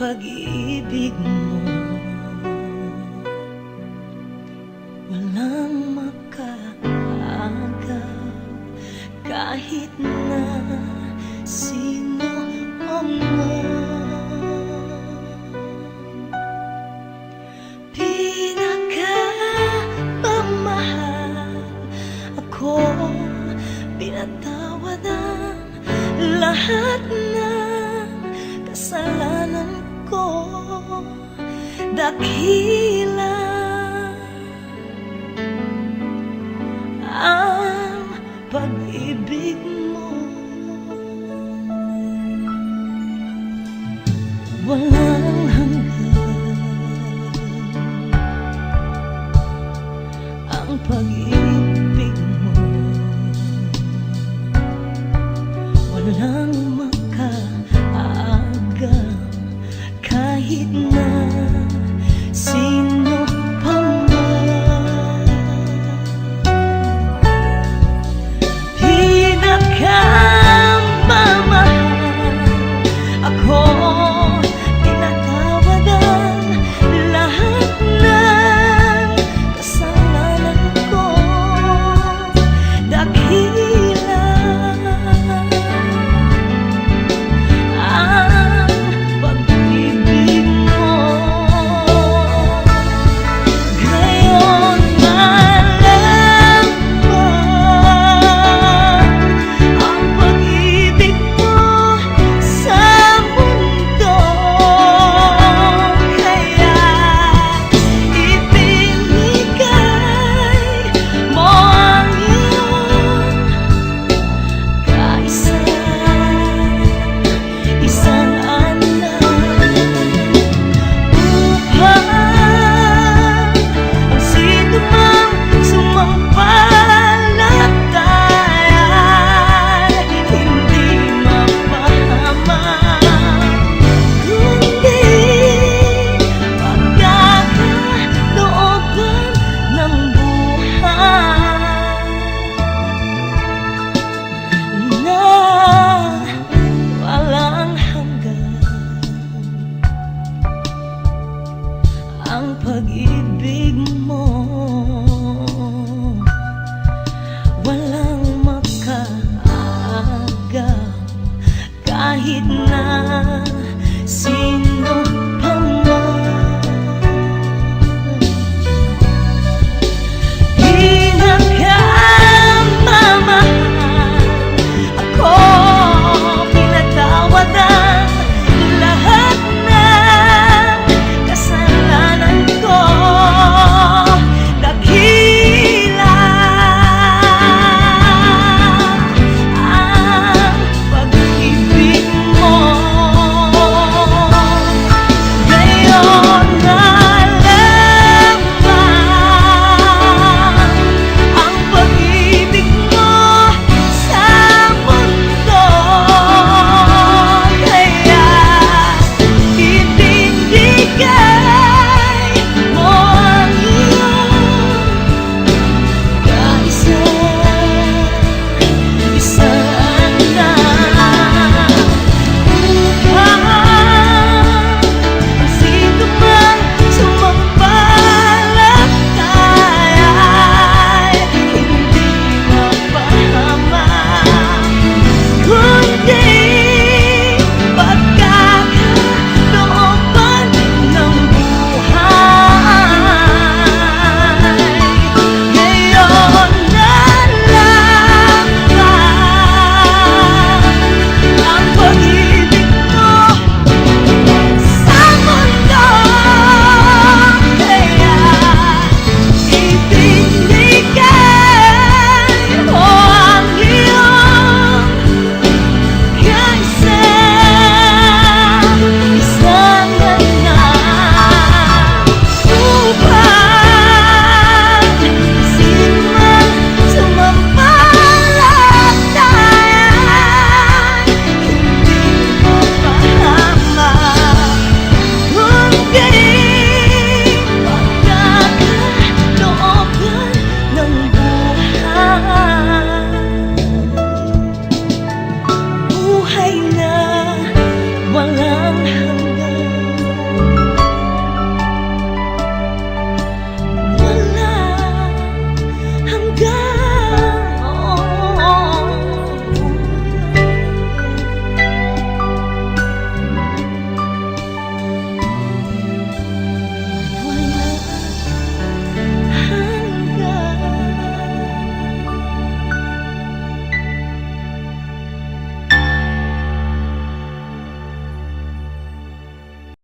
pag-ibig mo. Walang makaagap kahit na sino ang Pinakamamahal ako Pinatawad ang lahat ng kasalanan ko dakila. Ang pag-ibig mo. Walang hanggan. Ang pag-ibig ang pag-ibig mo.